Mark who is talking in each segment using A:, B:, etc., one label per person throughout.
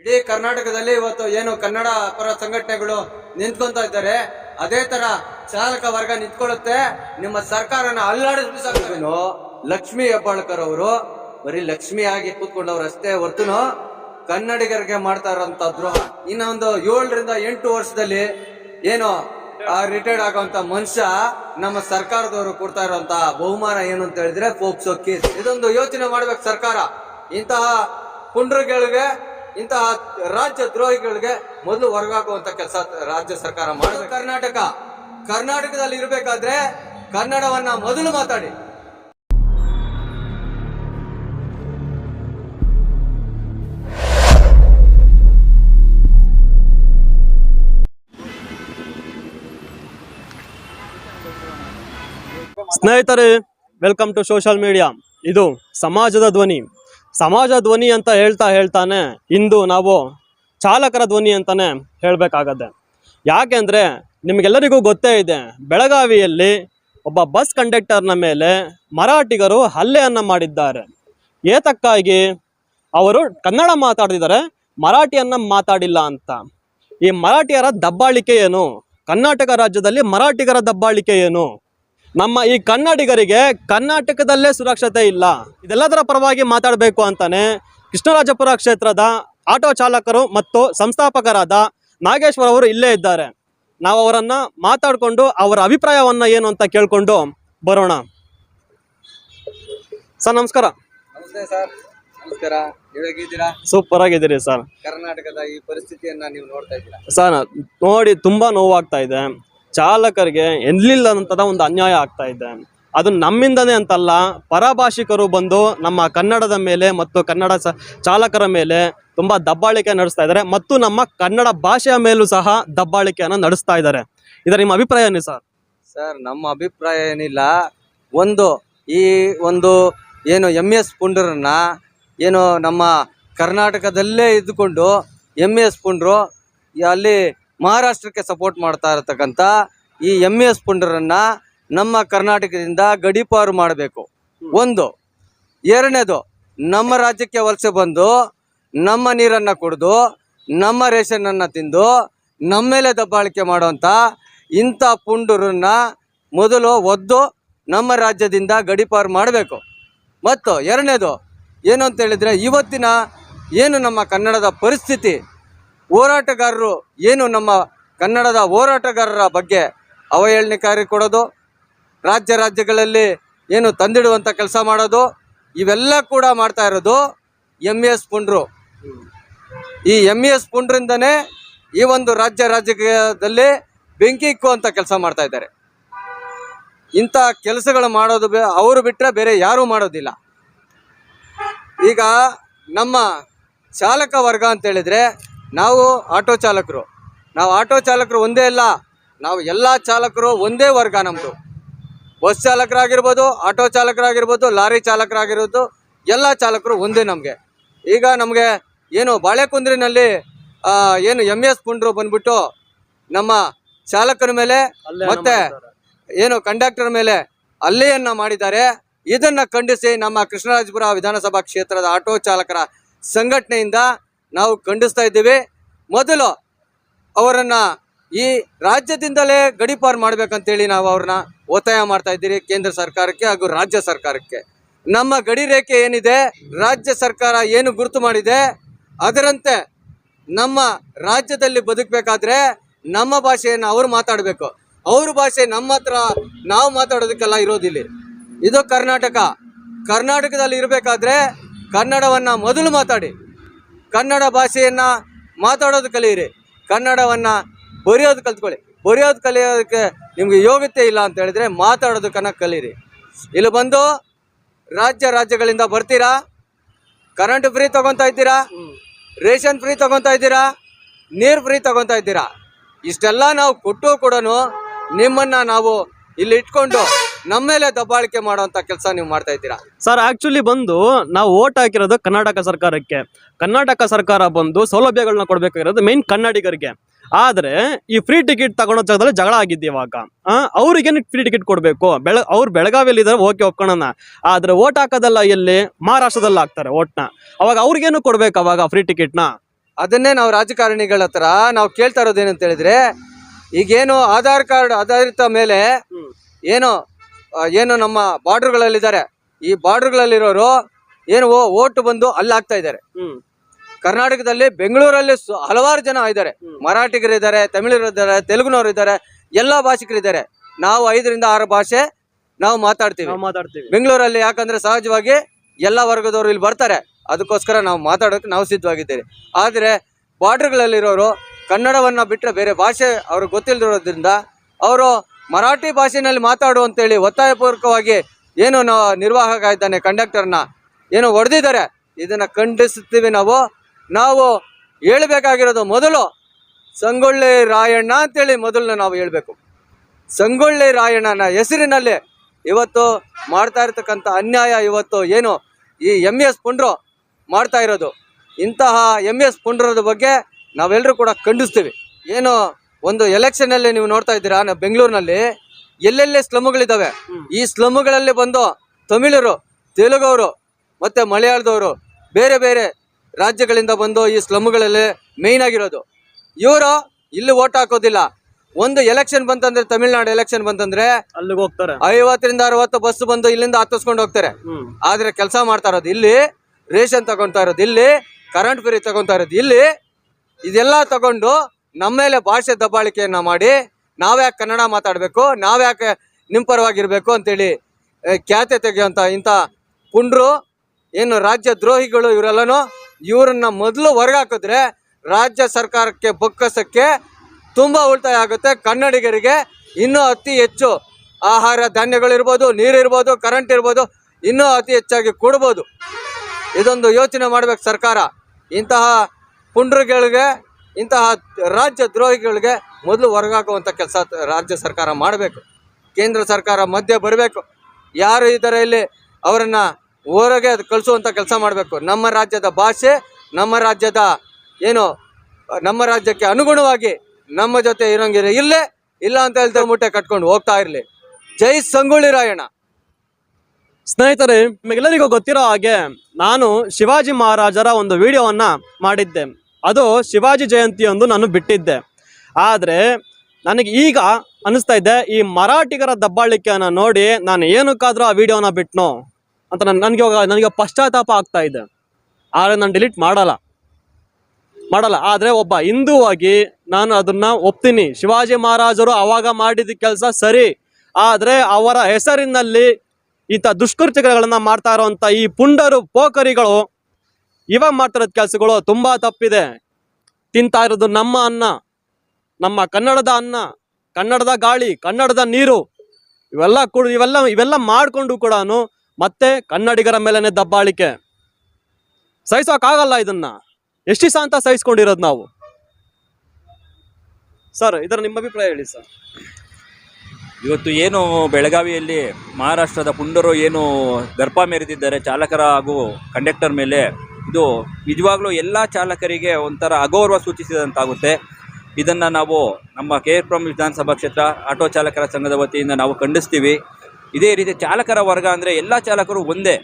A: ಇಡೀ ಕರ್ನಾಟಕದಲ್ಲಿ ಇವತ್ತು ಏನು ಕನ್ನಡ ಪರ ಸಂಘಟನೆಗಳು ನಿಂತ್ಕೊಂತ ಇದ್ದಾರೆ. ಅದೇ ತರ ಚಾಲಕ ವರ್ಗ ನಿಂತ್ಕೊಳ್ಳುತ್ತೆ. ನಿಮ್ಮ ಸರ್ಕಾರನ ಅಲ್ಲಾಡಿಸ್ಬಿಸಾಕ್ತಾರೇನು ಲಕ್ಷ್ಮಿ ಹೆಬ್ಬಾಳ್ಕರ್ ಅವರು ಬರೀ ಲಕ್ಷ್ಮಿ ಆಗಿ ಕೂತ್ಕೊಂಡವ್ರು ಅಷ್ಟೇ ಹೊರ್ತುನು ಕನ್ನಡಿಗರಿಗೆ ಮಾಡ್ತಾ ಇರೋಂತ ದ್ರೋಹ. ಇನ್ನೊಂದು ಏಳರಿಂದ ಎಂಟು ವರ್ಷದಲ್ಲಿ ಏನು ರಿಟೈರ್ಡ್ ಆಗುವಂತ ಮನುಷ್ಯ ನಮ್ಮ ಸರ್ಕಾರದವರು ಕೊಡ್ತಾ ಇರುವಂತ ಬಹುಮಾನ ಏನು ಅಂತ ಹೇಳಿದ್ರೆ ಫೋಕ್ಸೋ ಕೇಸ್. ಇದೊಂದು ಯೋಚನೆ ಮಾಡ್ಬೇಕು ಸರ್ಕಾರ. ಇಂತಹ ಪುಂಡ್ರಗಳಿಗೆ ಇಂತಹ ರಾಜ್ಯ ದ್ರೋಹಿಗಳಿಗೆ ಮೊದಲು ಹೊರಗಾಕುವಂತ ಕೆಲಸ ರಾಜ್ಯ ಸರ್ಕಾರ ಮಾಡಬೇಕು ಕರ್ನಾಟಕ. ಕರ್ನಾಟಕದಲ್ಲಿ ಇರಬೇಕಾದ್ರೆ ಕನ್ನಡವನ್ನ ಮೊದಲು ಮಾತಾಡಿ.
B: ಸ್ನೇಹಿತರೆ ವೆಲ್ಕಮ್ ಟು ಸೋಷಿಯಲ್ ಮೀಡಿಯಾ ಇದು ಸಮಾಜದ ಧ್ವನಿ. ಸಮಾಜ ಧ್ವನಿ ಅಂತ ಹೇಳ್ತಾ ಹೇಳ್ತಾನೆ, ಇಂದು ನಾವು ಚಾಲಕರ ಧ್ವನಿ ಅಂತಾನೆ ಹೇಳಬೇಕಾಗತ್ತೆ. ಯಾಕೆಂದ್ರೆ ನಿಮಗೆಲ್ಲರಿಗೂ ಗೊತ್ತೇ ಇದೆ, ಬೆಳಗಾವಿಯಲ್ಲಿ ಒಬ್ಬ ಬಸ್ ಕಂಡಕ್ಟರ್ನ ಮೇಲೆ ಮರಾಠಿಗರು ಹಲ್ಲೆಯನ್ನು ಮಾಡಿದ್ದಾರೆ. ಏತಕ್ಕಾಗಿ ಅವರು ಕನ್ನಡ ಮಾತಾಡ್ತಿದ್ದಾರೆ, ಮರಾಠಿಯನ್ನು ಮಾತಾಡಿಲ್ಲ ಅಂತ. ಈ ಮರಾಠಿಯರ ದಬ್ಬಾಳಿಕೆ ಏನು? ಕರ್ನಾಟಕ ರಾಜ್ಯದಲ್ಲಿ ಮರಾಠಿಗರ ದಬ್ಬಾಳಿಕೆ ಏನು? ನಮ್ಮ ಈ ಕನ್ನಡಿಗರಿಗೆ ಕರ್ನಾಟಕದಲ್ಲೇ ಸುರಕ್ಷತೆ ಇಲ್ಲ. ಇದೆಲ್ಲದರ ಪರವಾಗಿ ಮಾತಾಡಬೇಕು ಅಂತಾನೆ ಕೃಷ್ಣರಾಜಪುರ ಕ್ಷೇತ್ರದ ಆಟೋ ಚಾಲಕರು ಮತ್ತು ಸಂಸ್ಥಾಪಕರಾದ ನಾಗೇಶ್ವರ್ ಅವರು ಇಲ್ಲೇ ಇದ್ದಾರೆ. ನಾವು ಅವರನ್ನ ಮಾತಾಡಿಕೊಂಡು ಅವರ ಅಭಿಪ್ರಾಯವನ್ನ ಏನು ಅಂತ ಕೇಳಿಕೊಂಡು ಬರೋಣ. ಸರ್ ನಮಸ್ಕಾರ.
A: ನಮಸ್ತೆ ಸರ್. ನಮಸ್ಕಾರ. ಹೇಗಿದ್ದೀರಾ
B: ಸೂಪರ್ ಆಗಿದ್ದೀರಿ ಸರ್.
A: ಕರ್ನಾಟಕದ ಈ ಪರಿಸ್ಥಿತಿಯನ್ನ ನೀವು ನೋಡ್ತಾ ಇದ್ದೀರಾ?
B: ಸರ್ ನೋಡಿ ತುಂಬಾ ನೋವಾಗ್ತಾ ಇದೆ. ಚಾಲಕರಿಗೆ ಎಲ್ಲಿಲ್ಲದಂಥದ ಒಂದು ಅನ್ಯಾಯ ಆಗ್ತಾ ಇದೆ. ಅದು ನಮ್ಮಿಂದನೇ ಅಂತಲ್ಲ, ಪರಭಾಷಿಕರು ಬಂದು ನಮ್ಮ ಕನ್ನಡದ ಮೇಲೆ ಮತ್ತು ಕನ್ನಡ ಚಾಲಕರ ಮೇಲೆ ತುಂಬ ದಬ್ಬಾಳಿಕೆ ನಡೆಸ್ತಾ ಇದ್ದಾರೆ ಮತ್ತು ನಮ್ಮ ಕನ್ನಡ ಭಾಷೆಯ ಮೇಲೂ ಸಹ ದಬ್ಬಾಳಿಕೆಯನ್ನು ನಡೆಸ್ತಾ ಇದ್ದಾರೆ. ಇದರ ನಿಮ್ಮ ಅಭಿಪ್ರಾಯ ಏನು ಸರ್?
A: ಸರ್, ನಮ್ಮ ಅಭಿಪ್ರಾಯ ಏನಿಲ್ಲ. ಒಂದು, ಈ ಒಂದು ಏನು ಎಂ ಎಸ್ ಪುಂಡ್ರನ್ನ ಏನು ನಮ್ಮ ಕರ್ನಾಟಕದಲ್ಲೇ ಇದ್ದುಕೊಂಡು ಎಂ ಎಸ್ ಪುಂಡ್ರು, ಅಲ್ಲಿ ಮಹಾರಾಷ್ಟ್ರಕ್ಕೆ ಸಪೋರ್ಟ್ ಮಾಡ್ತಾ ಇರತಕ್ಕಂಥ ಈ ಎಂ ಎಸ್ ಪುಂಡರನ್ನು ನಮ್ಮ ಕರ್ನಾಟಕದಿಂದ ಗಡೀಪಾರು ಮಾಡಬೇಕು. ಒಂದು. ಎರಡನೇದು, ನಮ್ಮ ರಾಜ್ಯಕ್ಕೆ ವಲಸೆ ಬಂದು ನಮ್ಮ ನೀರನ್ನು ಕುಡಿದು, ನಮ್ಮ ರೇಷನನ್ನು ತಿಂದು, ನಮ್ಮ ಮೇಲೆ ದಬ್ಬಾಳಿಕೆ ಮಾಡುವಂಥ ಇಂಥ ಪುಂಡರನ್ನ ಮೊದಲು ಒದ್ದು ನಮ್ಮ ರಾಜ್ಯದಿಂದ ಗಡೀಪಾರು ಮಾಡಬೇಕು. ಮತ್ತು ಎರಡನೇದು, ಏನು ಅಂತ ಹೇಳಿದರೆ ಇವತ್ತಿನ ಏನು ನಮ್ಮ ಕನ್ನಡದ ಪರಿಸ್ಥಿತಿ ಹೋರಾಟಗಾರರು ಏನು ನಮ್ಮ ಕನ್ನಡದ ಹೋರಾಟಗಾರರ ಬಗ್ಗೆ ಅವಹೇಳನಕಾರಿ ಕೊಡೋದು, ರಾಜ್ಯ ರಾಜ್ಯಗಳಲ್ಲಿ ಏನು ತಂದಿಡುವಂಥ ಕೆಲಸ ಮಾಡೋದು, ಇವೆಲ್ಲ ಕೂಡ ಮಾಡ್ತಾ ಇರೋದು ಎಂ ಎಸ್ ಪುಂಡ್ರು. ಈ ಎಂ ಎಸ್ ಪುಂಡ್ರಿಂದನೇ ಈ ಒಂದು ರಾಜ್ಯ ರಾಜ್ಯದಲ್ಲಿ ಬೆಂಕಿ ಇಕ್ಕುವಂಥ ಕೆಲಸ ಮಾಡ್ತಾ ಇದ್ದಾರೆ. ಇಂಥ ಕೆಲಸಗಳು ಮಾಡೋದು ಅವರು ಬಿಟ್ಟರೆ ಬೇರೆ ಯಾರೂ ಮಾಡೋದಿಲ್ಲ. ಈಗ ನಮ್ಮ ಚಾಲಕ ವರ್ಗ ಅಂತ ಹೇಳಿದ್ರೆ ನಾವು ಆಟೋ ಚಾಲಕರು. ನಾವು ಆಟೋ ಚಾಲಕರು ಒಂದೇ ಅಲ್ಲ ನಾವು ಎಲ್ಲ ಚಾಲಕರು ಒಂದೇ ವರ್ಗ ನಮ್ಮದು ಬಸ್ ಚಾಲಕರಾಗಿರ್ಬೋದು ಆಟೋ ಚಾಲಕರಾಗಿರ್ಬೋದು ಲಾರಿ ಚಾಲಕರಾಗಿರ್ಬೋದು ಎಲ್ಲ ಚಾಲಕರು ಒಂದೇ ನಮಗೆ. ಈಗ ನಮಗೆ ಏನು ಬಾಳೆಕುಂದ್ರಿನಲ್ಲಿ ಏನು ಎಂ ಎಸ್ ಪುಂಡ್ರು ಬಂದ್ಬಿಟ್ಟು ನಮ್ಮ ಚಾಲಕರ ಮೇಲೆ ಮತ್ತೆ ಏನು ಕಂಡಕ್ಟರ್ ಮೇಲೆ ಅಲ್ಲಿಯನ್ನ ಮಾಡಿದ್ದಾರೆ. ಇದನ್ನ ಖಂಡಿಸಿ ನಮ್ಮ ಕೃಷ್ಣರಾಜಪುರ ವಿಧಾನಸಭಾ ಕ್ಷೇತ್ರದ ಆಟೋ ಚಾಲಕರ ಸಂಘಟನೆಯಿಂದ ನಾವು ಖಂಡಿಸ್ತಾ ಇದ್ದೀವಿ. ಮೊದಲು ಅವರನ್ನು ಈ ರಾಜ್ಯದಿಂದಲೇ ಗಡೀಪಾರು ಮಾಡ್ಬೇಕಂತೇಳಿ ನಾವು ಅವ್ರನ್ನ ಒತ್ತಾಯ ಮಾಡ್ತಾ ಇದ್ದೀರಿ ಕೇಂದ್ರ ಸರ್ಕಾರಕ್ಕೆ ಹಾಗೂ ರಾಜ್ಯ ಸರ್ಕಾರಕ್ಕೆ. ನಮ್ಮ ಗಡಿ ರೇಖೆ ಏನಿದೆ, ರಾಜ್ಯ ಸರ್ಕಾರ ಏನು ಗುರುತು ಮಾಡಿದೆ, ಅದರಂತೆ ನಮ್ಮ ರಾಜ್ಯದಲ್ಲಿ ಬದುಕಬೇಕಾದ್ರೆ ನಮ್ಮ ಭಾಷೆಯನ್ನು ಅವರು ಮಾತಾಡಬೇಕು. ಅವ್ರ ಭಾಷೆ ನಮ್ಮ ಹತ್ರ ನಾವು ಮಾತಾಡೋದಕ್ಕೆಲ್ಲ ಇರೋದಿಲ್ಲ. ಇದು ಕರ್ನಾಟಕ. ಕರ್ನಾಟಕದಲ್ಲಿ ಇರಬೇಕಾದ್ರೆ ಕನ್ನಡವನ್ನು ಮೊದಲು ಮಾತಾಡಿ. ಕನ್ನಡ ಭಾಷೆಯನ್ನು ಮಾತಾಡೋದು ಕಲಿಯಿರಿ. ಕನ್ನಡವನ್ನು ಬರೆಯೋದು ಕಲ್ತ್ಕೊಳ್ಳಿ. ಬರೆಯೋದು ಕಲಿಯೋದಕ್ಕೆ ನಿಮಗೆ ಯೋಗ್ಯತೆ ಇಲ್ಲ ಅಂತ ಹೇಳಿದ್ರೆ ಮಾತಾಡೋದಕ್ಕನ್ನ ಕಲೀರಿ ಇಲ್ಲಿ ಬಂದು ರಾಜ್ಯ ರಾಜ್ಯಗಳಿಂದ ಬರ್ತೀರಾ? ಕರೆಂಟ್ ಫ್ರೀ ತಗೊತಾ ಇದ್ದೀರಾ? ರೇಷನ್ ಫ್ರೀ ತೊಗೊತಾ ಇದ್ದೀರಾ? ನೀರು ಫ್ರೀ ತಗೊತಾ ಇದ್ದೀರಾ? ಇಷ್ಟೆಲ್ಲ ನಾವು ಕೊಟ್ಟು ಕೂಡ ನಿಮ್ಮನ್ನ ನಾವು ಇಲ್ಲಿ ಇಟ್ಕೊಂಡು ನಮ್ಮ ಮೇಲೆ ದಬ್ಬಾಳಿಕೆ ಮಾಡುವಂತ ಕೆಲಸ ನೀವು ಮಾಡ್ತಾ ಇದ್ದೀರಾ?
B: ಸರ್ ಆಕ್ಚುಲಿ ಬಂದು ನಾವು ಓಟ್ ಹಾಕಿರೋದು ಕರ್ನಾಟಕ ಸರ್ಕಾರಕ್ಕೆ. ಕರ್ನಾಟಕ ಸರ್ಕಾರ ಬಂದು ಸೌಲಭ್ಯಗಳನ್ನ ಕೊಡ್ಬೇಕಾಗಿರೋದು ಮೇನ್ ಕನ್ನಡಿಗರಿಗೆ. ಆದ್ರೆ ಈ ಫ್ರೀ ಟಿಕೆಟ್ ತಗೊಳೋ ಜಾಗದಲ್ಲಿ ಜಗಳ ಆಗಿದ್ದು ಇವಾಗ. ಆ, ಅವ್ರಿಗೆ ಫ್ರೀ ಟಿಕೆಟ್ ಕೊಡಬೇಕು? ಬೆಳ ಅವ್ರು ಬೆಳಗಾವಿಯಲ್ಲಿ ಇದ್ರೆ ಓಕೆ ಒಪ್ಕೊಳ್ಳೋಣ ಆದ್ರೆ ಓಟ್ ಹಾಕೋದಲ್ಲ ಎಲ್ಲಿ? ಮಹಾರಾಷ್ಟ್ರದಲ್ಲಿ ಹಾಕ್ತಾರೆ ಓಟ್ನ ಅವಾಗ ಅವ್ರಿಗೇನು ಕೊಡ್ಬೇಕು ಅವಾಗ ಫ್ರೀ ಟಿಕೆಟ್ನ
A: ಅದನ್ನೇ ನಾವು ರಾಜಕಾರಣಿಗಳ ಹತ್ರ ನಾವು ಕೇಳ್ತಾ ಇರೋದು ಏನಂತ ಹೇಳಿದ್ರೆ ಈಗೇನು ಆಧಾರ್ ಕಾರ್ಡ್ ಆಧಾರಿತ ಮೇಲೆ ಏನೋ ಏನು ನಮ್ಮ ಬಾರ್ಡರ್ಗಳಲ್ಲಿದ್ದಾರೆ. ಈ ಬಾರ್ಡರ್ಗಳಲ್ಲಿರೋರು ಏನು ಓಟು ಬಂದು ಅಲ್ಲಿ ಹಾಕ್ತಾ ಇದ್ದಾರೆ. ಕರ್ನಾಟಕದಲ್ಲಿ ಬೆಂಗಳೂರಲ್ಲಿ ಸು- ಹಲವಾರು ಜನ ಇದ್ದಾರೆ. ಮರಾಠಿಗರು ಇದ್ದಾರೆ ತಮಿಳರು ಇದ್ದಾರೆ ತೆಲುಗುನವರು ಇದ್ದಾರೆ ಎಲ್ಲ ಭಾಷಿಕರಿದ್ದಾರೆ ನಾವು ಐದರಿಂದ ಆರು ಭಾಷೆ ನಾವು ಮಾತಾಡ್ತೀವಿ.
B: ನಾವು ಮಾತಾಡ್ತೀವಿ.
A: ಬೆಂಗಳೂರಲ್ಲಿ ಯಾಕಂದ್ರೆ ಸಹಜವಾಗಿ ಎಲ್ಲ ವರ್ಗದವರು ಇಲ್ಲಿ ಬರ್ತಾರೆ. ಅದಕ್ಕೋಸ್ಕರ ನಾವು ಮಾತಾಡೋಕೆ ನಾವು ಸಿದ್ಧವಾಗಿದ್ದೇವೆ ಆದರೆ ಬಾರ್ಡರ್ಗಳಲ್ಲಿರೋರು ಕನ್ನಡವನ್ನು ಬಿಟ್ಟರೆ ಬೇರೆ ಭಾಷೆ ಅವ್ರಿಗೆ ಗೊತ್ತಿಲ್ಲದಿರೋದ್ರಿಂದ ಅವರು ಮರಾಠಿ ಭಾಷೆಯಲ್ಲಿ ಮಾತಾಡು ಅಂತೇಳಿ ಒತ್ತಾಯಪೂರ್ವಕವಾಗಿ ಏನು ನಾವು ನಿರ್ವಾಹಕ ಇದ್ದಾನೆ ಕಂಡಕ್ಟರ್ನ ಏನು ಹೊಡೆದಿದ್ದಾರೆ, ಇದನ್ನು ಖಂಡಿಸುತ್ತೀವಿ ನಾವು. ನಾವು ಹೇಳಬೇಕಾಗಿರೋದು ಮೊದಲು ಸಂಗೊಳ್ಳಿ ರಾಯಣ್ಣ ಅಂತೇಳಿ ಮೊದಲು ನಾವು ಹೇಳಬೇಕು. ಸಂಗೊಳ್ಳಿ ರಾಯಣ್ಣನ ಹೆಸರಿನಲ್ಲಿ ಇವತ್ತು ಮಾಡ್ತಾ ಇರತಕ್ಕಂಥ ಅನ್ಯಾಯ ಇವತ್ತು ಏನು ಈ ಎಂ ಎಸ್ ಪುಂಡ್ರು ಮಾಡ್ತಾ ಇರೋದು. ಇಂತಹ ಎಂ ಎಸ್ ಪುಂಡ್ರದ ಬಗ್ಗೆ ನಾವೆಲ್ಲರೂ ಕೂಡ ಖಂಡಿಸ್ತೀವಿ. ಏನು ಒಂದು ಎಲೆಕ್ಷನ್ ಅಲ್ಲಿ ನೀವು ನೋಡ್ತಾ ಇದ್ದೀರಾ ಬೆಂಗಳೂರಿನಲ್ಲಿ ಎಲ್ಲೆಲ್ಲಿ ಸ್ಲಮ್ಗಳಿದ್ದಾವೆ. ಈ ಸ್ಲಮ್ಗಳಲ್ಲಿ ಬಂದು ತಮಿಳರು ತೆಲುಗವರು ಮತ್ತೆ ಮಲಯಾಳದವರು ಬೇರೆ ಬೇರೆ ರಾಜ್ಯಗಳಿಂದ ಬಂದು ಈ ಸ್ಲಮ್ಗಳಲ್ಲಿ ಮೇಯ್ನ್ ಆಗಿರೋದು. ಇವರು ಇಲ್ಲಿ ಓಟ್ ಹಾಕೋದಿಲ್ಲ. ಒಂದು ಎಲೆಕ್ಷನ್ ಬಂತಂದ್ರೆ ತಮಿಳ್ನಾಡು ಎಲೆಕ್ಷನ್ ಬಂತಂದ್ರೆ
B: ಅಲ್ಲಿಗೆ ಹೋಗ್ತಾರೆ.
A: ಐವತ್ತರಿಂದ ಅರವತ್ತು ಬಸ್ ಬಂದು ಇಲ್ಲಿಂದ ಹತ್ತಿಸ್ಕೊಂಡು ಹೋಗ್ತಾರೆ. ಆದ್ರೆ ಕೆಲಸ ಮಾಡ್ತಾ ಇರೋದು ಇಲ್ಲಿ ರೇಷನ್ ತಗೊಂತ ಇರೋದು ಇಲ್ಲಿ ಕರೆಂಟ್ ಫ್ರೀ ತಗೊತಾ ಇರೋದು ಇಲ್ಲಿ ಇದೆಲ್ಲ ತಗೊಂಡು ನಮ್ಮ ಮೇಲೆ ಭಾಷೆ ದಬ್ಬಾಳಿಕೆಯನ್ನ ಮಾಡಿ ನಾವ್ಯಾಕೆ ಕನ್ನಡ ಮಾತಾಡಬೇಕು, ನಾವ್ಯಾಕೆ ನಿಮ್ಮ ಅಂತೇಳಿ ಖ್ಯಾತೆ ತೆಗೆಯುವಂತ ಇಂಥ ಪುಂಡ್ರು ಏನು ರಾಜ್ಯ ದ್ರೋಹಿಗಳು ಇವರೆಲ್ಲನೂ ಇವ್ರನ್ನ ಮೊದಲು ಹೊರಗಾಕಿದ್ರೆ ರಾಜ್ಯ ಸರ್ಕಾರಕ್ಕೆ ಬೊಕ್ಕಸಕ್ಕೆ ತುಂಬಾ ಉಳಿತಾಯ ಆಗುತ್ತೆ. ಕನ್ನಡಿಗರಿಗೆ ಇನ್ನೂ ಅತಿ ಹೆಚ್ಚು ಆಹಾರ ಧಾನ್ಯಗಳಿರ್ಬೋದು, ನೀರಿರ್ಬೋದು ಕರೆಂಟ್ ಇರ್ಬೋದು, ಇನ್ನೂ ಅತಿ ಹೆಚ್ಚಾಗಿ ಕೊಡ್ಬೋದು. ಇದೊಂದು ಯೋಚನೆ ಮಾಡ್ಬೇಕು ಸರ್ಕಾರ. ಇಂತಹ ಪುಂಡ್ರುಗಳಿಗೆ ಇಂತಹ ರಾಜ್ಯ ದ್ರೋಹಿಗಳಿಗೆ ಮೊದಲು ಹೊರಗಾಕುವಂಥ ಕೆಲಸ ರಾಜ್ಯ ಸರ್ಕಾರ ಮಾಡಬೇಕು. ಕೇಂದ್ರ ಸರ್ಕಾರ ಮಧ್ಯೆ ಬರಬೇಕು. ಯಾರು ಇದ್ದಾರೆ ಇಲ್ಲಿ ಅವರನ್ನು ಹೊರಗೆ ಕಳಿಸುವಂಥ ಕೆಲಸ ಮಾಡಬೇಕು. ನಮ್ಮ ರಾಜ್ಯದ ಭಾಷೆ, ನಮ್ಮ ರಾಜ್ಯದ ಏನು, ನಮ್ಮ ರಾಜ್ಯಕ್ಕೆ ಅನುಗುಣವಾಗಿ ನಮ್ಮ ಜೊತೆ ಇರೋಂಗಿರ ಇಲ್ಲೇ ಇಲ್ಲ ಅಂತ ಹೇಳ್ತಾರೆ ಮುಟ್ಟೆ ಕಟ್ಕೊಂಡು ಹೋಗ್ತಾ ಇರಲಿ. ಜೈ ಸಂಗೊಳ್ಳಿ ರಾಯಣ್ಣ.
B: ಸ್ನೇಹಿತರೆ, ನಿಮಗೆಲ್ಲರಿಗೂ ಗೊತ್ತಿರೋ ಹಾಗೆ ನಾನು ಶಿವಾಜಿ ಮಹಾರಾಜರ ಒಂದು ವಿಡಿಯೋವನ್ನು ಮಾಡಿದ್ದೆ. ಅದು ಶಿವಾಜಿ ಜಯಂತಿಯೊಂದು ನಾನು ಬಿಟ್ಟಿದ್ದೆ. ಆದರೆ ನನಗೆ ಈಗ ಅನಿಸ್ತಾ ಇದ್ದೆ ಈ ಮರಾಠಿಗರ ದಬ್ಬಾಳಿಕೆಯನ್ನು ನೋಡಿ ನಾನು ಏನಕ್ಕಾದ್ರೂ ಆ ವಿಡಿಯೋನ ಬಿಟ್ನೋ ಅಂತ ನನ್ನ ನನಗೆ ಇವಾಗ ನನಗೆ ಪಶ್ಚಾತ್ತಾಪ ಆಗ್ತಾ ಇದೆ. ಆದರೆ ನಾನು ಡಿಲೀಟ್ ಮಾಡಲ್ಲ. ಮಾಡಲ್ಲ. ಆದರೆ ಒಬ್ಬ ಹಿಂದೂವಾಗಿ ನಾನು ಅದನ್ನು ಒಪ್ತೀನಿ. ಶಿವಾಜಿ ಮಹಾರಾಜರು ಆವಾಗ ಮಾಡಿದ ಕೆಲಸ ಸರಿ. ಆದರೆ ಅವರ ಹೆಸರಿನಲ್ಲಿ ಇಂಥ ದುಷ್ಕೃತ್ಯಗಳನ್ನು ಮಾಡ್ತಾ ಇರುವಂತ ಈ ಪುಂಡರು ಪೋಖರಿಗಳು ಇವಾಗ ಮಾಡ್ತಿರೋದ್ ಕೆಲಸಗಳು ತುಂಬಾ ತಪ್ಪಿದೆ. ತಿಂತಾ ಇರೋದು ನಮ್ಮ ಅನ್ನ, ನಮ್ಮ ಕನ್ನಡದ ಅನ್ನ, ಕನ್ನಡದ ಗಾಳಿ, ಕನ್ನಡದ ನೀರು, ಇವೆಲ್ಲ ಕೂಡ ಇವೆಲ್ಲ ಇವೆಲ್ಲ ಮಾಡ್ಕೊಂಡು ಕೂಡ ಮತ್ತೆ ಕನ್ನಡಿಗರ ಮೇಲೆನೆ ದಬ್ಬಾಳಿಕೆ. ಸಹಿಸೋಕ್ಕಾಗಲ್ಲ ಇದನ್ನ. ಎಷ್ಟು ದಿವಸ ಅಂತ ಸಹಿಸ್ಕೊಂಡಿರೋದು ನಾವು? ಸರ್, ಇದರ ನಿಮ್ಮ ಅಭಿಪ್ರಾಯ ಹೇಳಿ ಸರ್.
C: ಇವತ್ತು ಏನು ಬೆಳಗಾವಿಯಲ್ಲಿ ಮಹಾರಾಷ್ಟ್ರದ ಪುಂಡರು ಏನು ದರ್ಪ ಮೆರೆದಿದ್ದಾರೆ, ಚಾಲಕರ ಹಾಗೂ ಕಂಡಕ್ಟರ್ ಮೇಲೆ ಇದು ನಿಜವಾಗ್ಲೂ ಎಲ್ಲ ಚಾಲಕರಿಗೆ ಒಂಥರ ಅಗೌರವ ಸೂಚಿಸಿದಂತಾಗುತ್ತೆ. ಇದನ್ನು ನಾವು ನಮ್ಮ ಕೆ ಎರ್ ಪುರಂ ವಿಧಾನಸಭಾ ಕ್ಷೇತ್ರ, ಆಟೋ ಚಾಲಕರ ಸಂಘದ ವತಿಯಿಂದ ನಾವು ಖಂಡಿಸ್ತೀವಿ. ಇದೇ ರೀತಿ ಚಾಲಕರ ವರ್ಗ ಅಂದರೆ ಎಲ್ಲ ಚಾಲಕರು ಒಂದೇ.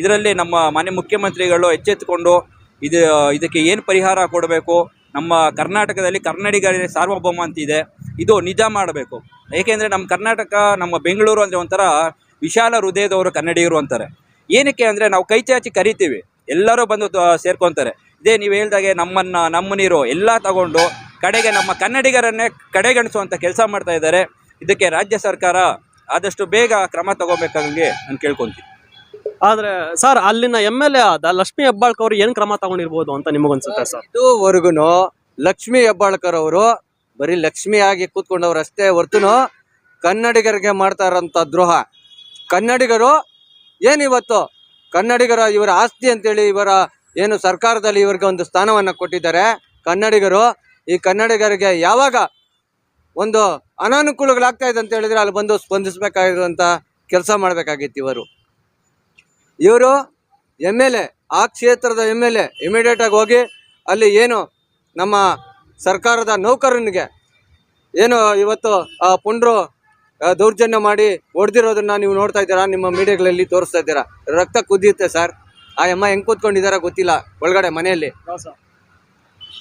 C: ಇದರಲ್ಲಿ ನಮ್ಮ ಮಾನ್ಯ ಮುಖ್ಯಮಂತ್ರಿಗಳು ಎಚ್ಚೆತ್ತುಕೊಂಡು ಇದು, ಇದಕ್ಕೆ ಏನು ಪರಿಹಾರ ಕೊಡಬೇಕು? ನಮ್ಮ ಕರ್ನಾಟಕದಲ್ಲಿ ಕನ್ನಡಿಗರಿಗೆ ಸಾರ್ವಭೌಮ ಅಂತಿದೆ ಇದು ನಿಜ ಮಾಡಬೇಕು. ಏಕೆಂದರೆ ನಮ್ಮ ಕರ್ನಾಟಕ, ನಮ್ಮ ಬೆಂಗಳೂರು ಅಂದರೆ ಒಂಥರ ವಿಶಾಲ ಹೃದಯದವರು ಕನ್ನಡಿಗರು ಅಂತಾರೆ. ಏನಕ್ಕೆ ಅಂದರೆ ನಾವು ಕೈಚಾಚಿ ಕರಿತೀವಿ. ಎಲ್ಲರೂ ಬಂದು ಸೇರ್ಕೊತಾರೆ. ಇದೇ ನೀವು ಹೇಳ್ದಾಗೆ ನಮ್ಮನ್ನು ನಮ್ಮ ನೀರು ಎಲ್ಲ ತಗೊಂಡು ಕಡೆಗೆ ನಮ್ಮ ಕನ್ನಡಿಗರನ್ನೇ ಕಡೆಗಣಿಸುವಂಥ ಕೆಲಸ ಮಾಡ್ತಾ ಇದ್ದಾರೆ. ಇದಕ್ಕೆ ರಾಜ್ಯ ಸರ್ಕಾರ ಆದಷ್ಟು ಬೇಗ ಕ್ರಮ ತಗೋಬೇಕಾಗಿ ನಾನು ಕೇಳ್ಕೊತೀನಿ.
B: ಆದ್ರೆ ಸರ್ ಅಲ್ಲಿನ ಎಂ ಎಲ್ ಎ ಆದ ಲಕ್ಷ್ಮೀ ಹೆಬ್ಬಾಳ್ಕರ್ ಅವರು ಏನ್ ಕ್ರಮ ತಗೊಂಡಿರ್ಬೋದು ಅಂತ ನಿಮಗನ್ಸುತ್ತೆ ಸರ್?
A: ಇದುವರೆಗೂ ಲಕ್ಷ್ಮೀ ಹೆಬ್ಬಾಳ್ಕರ್ ಅವರು ಬರೀ ಲಕ್ಷ್ಮಿ ಆಗಿ ಕೂತ್ಕೊಂಡವ್ರು ಅಷ್ಟೇ ಹೊರ್ತುನು ಕನ್ನಡಿಗರಿಗೆ ಮಾಡ್ತಾ ಇರೋಂಥ ದ್ರೋಹ. ಕನ್ನಡಿಗರು ಏನಿವತ್ತು ಕನ್ನಡಿಗರ ಇವರ ಆಸ್ತಿ ಅಂತೇಳಿ ಇವರ ಏನು ಸರ್ಕಾರದಲ್ಲಿ ಇವರಿಗೆ ಒಂದು ಸ್ಥಾನವನ್ನು ಕೊಟ್ಟಿದ್ದಾರೆ. ಕನ್ನಡಿಗರು, ಈ ಕನ್ನಡಿಗರಿಗೆ ಯಾವಾಗ ಒಂದು ಅನಾನುಕೂಲಗಳಾಗ್ತಾ ಇದೆ ಅಂತ ಹೇಳಿದ್ರೆ ಅಲ್ಲಿ ಬಂದು ಸ್ಪಂದಿಸಬೇಕಾಗಿರುವಂಥ ಕೆಲಸ ಮಾಡಬೇಕಾಗಿತ್ತು ಇವರು. ಇವರು ಎಂ ಎಲ್ ಎ, ಆ ಕ್ಷೇತ್ರದ ಎಂ ಎಲ್ ಎ ಇಮಿಡಿಯೇಟಾಗಿ ಹೋಗಿ ಅಲ್ಲಿ ಏನು ನಮ್ಮ ಸರ್ಕಾರದ ನೌಕರನಿಗೆ ಏನು ಇವತ್ತು ಪುಂಡ್ರು ದೌರ್ಜನ್ಯ ಮಾಡಿ ಹೊಡೆದಿರೋದನ್ನ ನೀವು ನೋಡ್ತಾ ಇದ್ದೀರಾ ನಿಮ್ಮ ಮೀಡಿಯಾಗಳಲ್ಲಿ ತೋರಿಸ್ತಾ ಇದ್ದೀರಾ. ರಕ್ತ ಕುದಿಯುತ್ತೆ ಸರ್. ಆ ಅಮ್ಮ ಹೆಂಗ್ ಕೂತ್ಕೊಂಡಿದಾರ ಗೊತ್ತಿಲ್ಲ ಒಳಗಡೆ ಮನೆಯಲ್ಲಿ.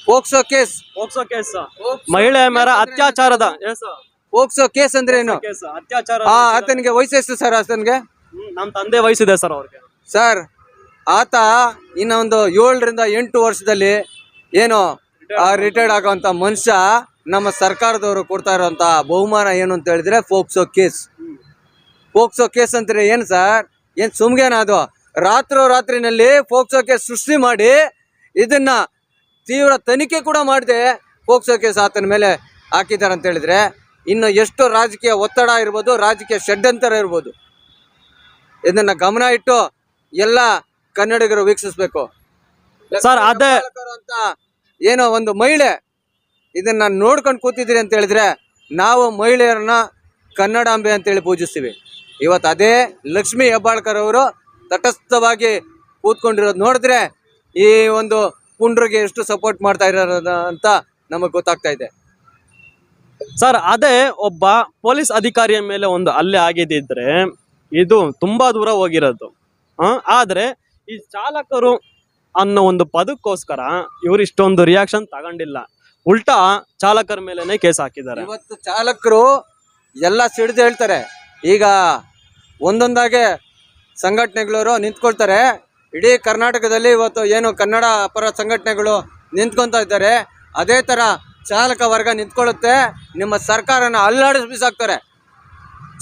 A: POCSO case.
B: ಹೋಗ್ಸೋ ಕೇಸ್ ಮಹಿಳೆಯ ಮೇರ ಅತ್ಯಾಚಾರದ
A: ಪೋಕ್ಸೋ ಕೇಸ್ ಅಂದ್ರೆ ಏನು? ಆ ಆತನಿಗೆ ವಯಸ್ಸೆಷ್ಟು ಸರ್ ಆತನಿಗೆ?
B: ಹ್ಮ್, ನಮ್ ತಂದೆ ವಯಸ್ಸಿದೆ ಸರ್ ಅವ್ರಿಗೆ.
A: ಸರ್ ಆತ ಇನ್ನೊಂದು ಏಳರಿಂದ ಎಂಟು ವರ್ಷದಲ್ಲಿ ಏನು ರಿಟೈರ್ಡ್ ಆಗುವಂತ ಮನುಷ್ಯ ನಮ್ಮ ಸರ್ಕಾರದವರು ಕೊಡ್ತಾ ಇರುವಂತ ಬಹುಮಾನ ಏನು ಅಂತ ಹೇಳಿದ್ರೆ ಫೋಕ್ಸೋ ಕೇಸ್. ಫೋಕ್ಸೋ ಕೇಸ್ ಅಂತೀರಿ ಏನು ಸರ್? ಏನು ಸುಮ್ಗೇನ ಅದು? ರಾತ್ರೋ ರಾತ್ರಿನಲ್ಲಿ ಫೋಕ್ಸೋ ಕೇಸ್ ಸೃಷ್ಟಿ ಮಾಡಿ ಇದನ್ನ ತೀವ್ರ ತನಿಖೆ ಕೂಡ ಮಾಡಿದೆ ಫೋಕ್ಸೋ ಕೇಸ್ ಆತನ ಮೇಲೆ ಹಾಕಿದ್ದಾರೆ ಅಂತ ಹೇಳಿದ್ರೆ ಇನ್ನು ಎಷ್ಟು ರಾಜಕೀಯ ಒತ್ತಡ ಇರ್ಬೋದು ರಾಜಕೀಯ ಷಡ್ಯಂತರ ಇರ್ಬೋದು. ಇದನ್ನ ಗಮನ ಇಟ್ಟು ಎಲ್ಲ ಕನ್ನಡಿಗರು ವೀಕ್ಷಿಸಬೇಕು.
B: ಸರ್, ಅದೇ-
A: ಅಂತ ಏನೋ ಒಂದು ಮಹಿಳೆ ಇದನ್ನ ನೋಡ್ಕೊಂಡು ಕೂತಿದ್ದೀರಿ ಅಂತ ಹೇಳಿದ್ರೆ ನಾವು ಮಹಿಳೆಯರನ್ನ ಕನ್ನಡಾಂಬೆ ಅಂತೇಳಿ ಪೂಜಿಸ್ತೀವಿ. ಇವತ್ತು ಅದೇ ಲಕ್ಷ್ಮೀ ಹೆಬ್ಬಾಳ್ಕರ್ ಅವರು ತಟಸ್ಥವಾಗಿ ಕೂತ್ಕೊಂಡಿರೋದು ನೋಡಿದ್ರೆ ಈ ಒಂದು ಪುಂಡ್ರಿಗೆ ಎಷ್ಟು ಸಪೋರ್ಟ್ ಮಾಡ್ತಾ ಇರೋದು ಅಂತ ನಮಗೆ ಗೊತ್ತಾಗ್ತಾ ಇದೆ.
B: ಸರ್, ಅದೇ ಒಬ್ಬ ಪೊಲೀಸ್ ಅಧಿಕಾರಿಯ ಮೇಲೆ ಒಂದು ಹಲ್ಲೆ ಆಗಿದ್ದಿದ್ರೆ ಇದು ತುಂಬಾ ದೂರ ಹೋಗಿರೋದು. ಆದ್ರೆ ಈ ಚಾಲಕರು ಅನ್ನೋ ಒಂದು ಪದಕ್ಕೋಸ್ಕರ ಇವರು ಇಷ್ಟೊಂದು ರಿಯಾಕ್ಷನ್ ತಗೊಂಡಿಲ್ಲ. ಉಲ್ಟಾ ಚಾಲಕರ ಮೇಲೆನೆ ಕೇಸ್ ಹಾಕಿದ್ದಾರೆ.
A: ಇವತ್ತು ಚಾಲಕರು ಎಲ್ಲ ಸಿಡಿದು ಹೇಳ್ತಾರೆ. ಈಗ ಒಂದೊಂದಾಗೆ ಸಂಘಟನೆಗಳವರು ನಿಂತ್ಕೊಳ್ತಾರೆ. ಇಡೀ ಕರ್ನಾಟಕದಲ್ಲಿ ಇವತ್ತು ಏನು ಕನ್ನಡ ಪರ ಸಂಘಟನೆಗಳು ನಿಂತ್ಕೊತಾ ಇದ್ದಾರೆ. ಅದೇ ಥರ ಚಾಲಕ ವರ್ಗ ನಿಂತ್ಕೊಳ್ಳುತ್ತೆ. ನಿಮ್ಮ ಸರ್ಕಾರನ ಅಲ್ಲಾಡಿಸ್ ಬಿಸಾಕ್ತಾರೆ.